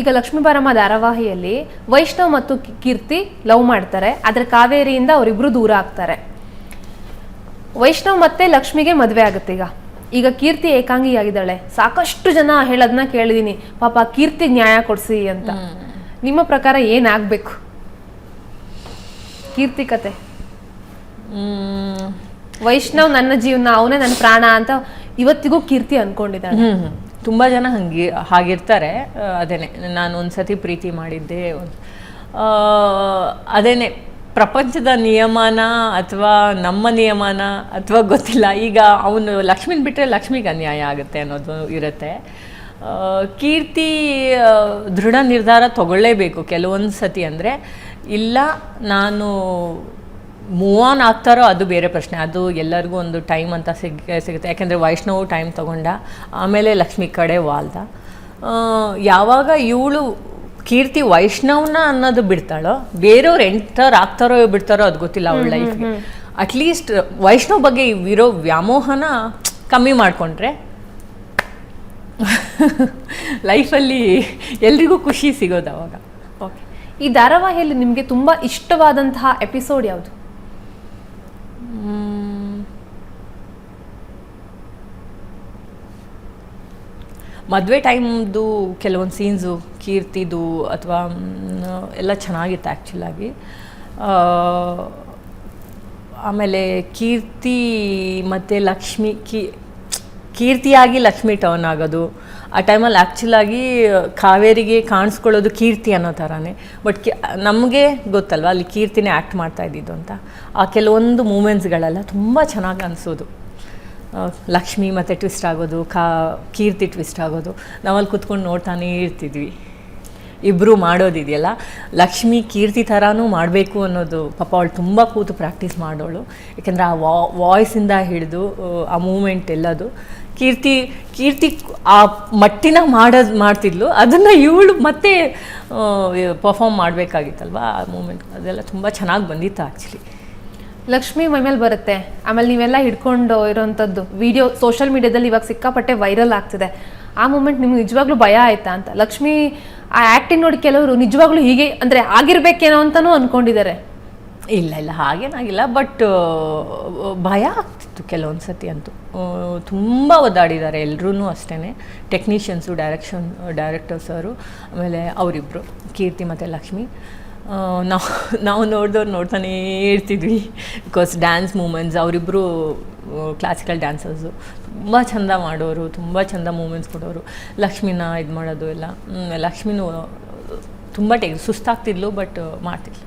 ಈಗ ಲಕ್ಷ್ಮೀ ಬಾರಮ್ಮ ಧಾರಾವಾಹಿಯಲ್ಲಿ ವೈಷ್ಣವ್ ಮತ್ತು ಕೀರ್ತಿ ಲವ್ ಮಾಡ್ತಾರೆ. ಆದ್ರೆ ಕಾವೇರಿಯಿಂದ ಅವರಿಬ್ರು ದೂರ ಆಗ್ತಾರೆ. ವೈಷ್ಣವ್ ಮತ್ತೆ ಲಕ್ಷ್ಮಿಗೆ ಮದುವೆ ಆಗುತ್ತೆ ಈಗ. ಈಗ ಕೀರ್ತಿ ಏಕಾಂಗಿ ಆಗಿದ್ದಾಳೆ ಸಾಕಷ್ಟು ಜನ ಹೇಳೋದನ್ನ ಕೇಳಿದೀನಿ. ಪಾಪ ಕೀರ್ತಿ ನ್ಯಾಯ ಕೊಡ್ಸಿ ಅಂತ. ನಿಮ್ಮ ಪ್ರಕಾರ ಏನಾಗಬೇಕು? ಕೀರ್ತಿ ಕತೆ. ವೈಷ್ಣವ್ ನನ್ನ ಜೀವನ ಅವನೇ ನನ್ನ ಪ್ರಾಣ ಅಂತ ಇವತ್ತಿಗೂ ಕೀರ್ತಿ ಅನ್ಕೊಂಡಿದ್ದಾಳೆ. ತುಂಬಾ ಜನ ಹಂಗೆ, ಹಾಗಿರ್ತಾರೆ. ಅದೇನೆ, ನಾನು ಒಂದು ಸತಿ ಪ್ರೀತಿ ಮಾಡಿದ್ದೆ. ಅದೇನೆ, ಪ್ರಪಂಚದ ನಿಯಮನ ಅಥವಾ ನಮ್ಮ ನಿಯಮನ ಅಥವಾ ಗೊತ್ತಿಲ್ಲ. ಈಗ ಅವನು ಲಕ್ಷ್ಮಿನ ಬಿಟ್ಟರೆ ಲಕ್ಷ್ಮಿಗೆ ಅನ್ಯಾಯ ಆಗುತ್ತೆ ಅನ್ನೋದು ಇರುತ್ತೆ. ಕೀರ್ತಿ ದೃಢ ನಿರ್ಧಾರ ತಗೊಳ್ಳೇಬೇಕು. ಕೆಲವೊಂದು ಸತಿ ಅಂದರೆ, ಇಲ್ಲ, ನಾನು ಮೂವ್ ಆನ್ ಆಗ್ತಾರೋ ಅದು ಬೇರೆ ಪ್ರಶ್ನೆ. ಅದು ಎಲ್ಲರಿಗೂ ಒಂದು ಟೈಮ್ ಅಂತ ಸಿಗ್ ಸಿಗುತ್ತೆ. ಯಾಕೆಂದರೆ ವೈಷ್ಣವು ಟೈಮ್ ತಗೊಂಡ ಆಮೇಲೆ ಲಕ್ಷ್ಮಿ ಕಡೆ ವಾಲ್ದ. ಯಾವಾಗ ಇವಳು ಕೀರ್ತಿ ವೈಷ್ಣವ್ನ ಅನ್ನೋದು ಬಿಡ್ತಾಳೋ ಬೇರೆಯವ್ರು ಎಂಟರ್ ಆಗ್ತಾರೋ ಬಿಡ್ತಾರೋ ಅದು ಗೊತ್ತಿಲ್ಲ ಅವಳ ಲೈಫ್ಗೆ ಅಟ್ಲೀಸ್ಟ್ ವೈಷ್ಣವ್ ಬಗ್ಗೆ ಇರೋ ವ್ಯಾಮೋಹನ ಕಮ್ಮಿ ಮಾಡಿಕೊಂಡ್ರೆ ಲೈಫಲ್ಲಿ ಎಲ್ರಿಗೂ ಖುಷಿ ಸಿಗೋದು ಅವಾಗ. ಓಕೆ ಈ ಧಾರಾವಾಹಿಯಲ್ಲಿ ನಿಮಗೆ ತುಂಬಾ ಇಷ್ಟವಾದಂತಹ ಎಪಿಸೋಡ್ ಯಾವುದು? ಮದುವೆ ಟೈಮ್ದು ಕೆಲವೊಂದು ಸೀನ್ಸು, ಕೀರ್ತಿದು ಅಥವಾ ಎಲ್ಲ ಚೆನ್ನಾಗಿತ್ತು ಆ್ಯಕ್ಚುಲಾಗಿ ಆಮೇಲೆ ಕೀರ್ತಿ ಮತ್ತು ಲಕ್ಷ್ಮಿ ಕೀ, ಕೀರ್ತಿಯಾಗಿ ಲಕ್ಷ್ಮಿ ಟರ್ನ್ ಆಗೋದು. ಆ ಟೈಮಲ್ಲಿ ಆ್ಯಕ್ಚುಲಾಗಿ ಕಾವೇರಿಗೆ ಕಾಣಿಸ್ಕೊಳ್ಳೋದು ಕೀರ್ತಿ ಅನ್ನೋ ಥರನೇ. ಬಟ್ ನಮಗೆ ಗೊತ್ತಲ್ವ, ಅಲ್ಲಿ ಕೀರ್ತಿನೇ ಆ್ಯಕ್ಟ್ ಮಾಡ್ತಾ ಇದ್ದಿದ್ದು ಅಂತ. ಆ ಕೆಲವೊಂದು ಮೂಮೆಂಟ್ಸ್ಗಳೆಲ್ಲ ತುಂಬ ಚೆನ್ನಾಗಿ ಅನಿಸೋದು. ಲಕ್ಷ್ಮಿ ಮತ್ತು ಟ್ವಿಸ್ಟ್ ಆಗೋದು, ಕಾ, ಕೀರ್ತಿ ಟ್ವಿಸ್ಟ್ ಆಗೋದು. ನಾವಲ್ಲಿ ಕುತ್ಕೊಂಡು ನೋಡ್ತಾನೇ ಇರ್ತಿದ್ವಿ. ಇಬ್ಬರು ಮಾಡೋದಿದೆಯಲ್ಲ. ಲಕ್ಷ್ಮಿ ಕೀರ್ತಿ ಥರನೂ ಮಾಡಬೇಕು ಅನ್ನೋದು, ಪಾಪ ಅವಳು ತುಂಬ ಕೂತು ಪ್ರಾಕ್ಟೀಸ್ ಮಾಡೋಳು. ಯಾಕೆಂದರೆ ಆ ವಾಯ್ಸಿಂದ ಹಿಡಿದು, ಆ ಮೂಮೆಂಟ್ ಎಲ್ಲದು. ಕೀರ್ತಿ ಕೀರ್ತಿ ಆ ಮಟ್ಟಿನ ಮಾಡೋದು ಮಾಡ್ತಿದ್ಲು. ಅದನ್ನು ಇವಳು ಮತ್ತೆ ಪರ್ಫಾರ್ಮ್ ಮಾಡಬೇಕಾಗಿತ್ತಲ್ವ ಆ ಮೂಮೆಂಟ್ ಅದೆಲ್ಲ ತುಂಬ ಚೆನ್ನಾಗಿ ಬಂದಿತ್ತು ಆ್ಯಕ್ಚುಲಿ ಲಕ್ಷ್ಮಿ ಮೈಮೇಲೆ ಬರುತ್ತೆ. ಆಮೇಲೆ ನೀವೆಲ್ಲ ಹಿಡ್ಕೊಂಡು ಇರೋವಂಥದ್ದು ವಿಡಿಯೋ ಸೋಷಿಯಲ್ ಮೀಡಿಯಾದಲ್ಲಿ ಇವಾಗ ಸಿಕ್ಕಾಪಟ್ಟೆ ವೈರಲ್ ಆಗ್ತಿದೆ. ಆ ಮೂಮೆಂಟ್ ನಿಮ್ಗೆ ನಿಜವಾಗ್ಲೂ ಭಯ ಆಯ್ತಾ ಅಂತ? ಲಕ್ಷ್ಮಿ ಆ ಆ್ಯಕ್ಟಿಂಗ್ ನೋಡಿ ಕೆಲವರು ನಿಜವಾಗ್ಲೂ ಹೀಗೆ, ಅಂದರೆ ಆಗಿರ್ಬೇಕೇನೋ ಅಂತಲೂ ಅನ್ಕೊಂಡಿದ್ದಾರೆ. ಇಲ್ಲ ಇಲ್ಲ ಹಾಗೇನಾಗಿಲ್ಲ ಬಟ್ ಭಯ ಆಗ್ತಿತ್ತು ಕೆಲವೊಂದು ಸತಿ ಅಂತೂ. ತುಂಬ ಒದ್ದಾಡಿದ್ದಾರೆ ಎಲ್ಲರೂ ಅಷ್ಟೇ ಟೆಕ್ನಿಷಿಯನ್ಸು ಡೈರೆಕ್ಷನ್ ಡೈರೆಕ್ಟರ್ಸರು ಆಮೇಲೆ ಅವರಿಬ್ಬರು ಕೀರ್ತಿ ಮತ್ತು ಲಕ್ಷ್ಮಿ. ನಾವು ನಾವು ನೋಡಿದವ್ರು ನೋಡ್ತಾನೇ ಇರ್ತಿದ್ವಿ. ಬಿಕಾಸ್ ಡ್ಯಾನ್ಸ್ ಮೂಮೆಂಟ್ಸ್ ಅವರಿಬ್ಬರು ಕ್ಲಾಸಿಕಲ್ ಡ್ಯಾನ್ಸರ್ಸು ತುಂಬ ಚಂದ ಮಾಡೋರು, ತುಂಬ ಚಂದ ಮೂಮೆಂಟ್ಸ್ ಕೊಡೋರು. ಲಕ್ಷ್ಮಿನ ಇದು ಮಾಡೋದು ಎಲ್ಲ ಲಕ್ಷ್ಮಿನೂ ತುಂಬ ಟೆ ಸುಸ್ತಾಗ್ತಿದ್ಲು ಬಟ್ ಮಾಡ್ತಿದ್ಲು.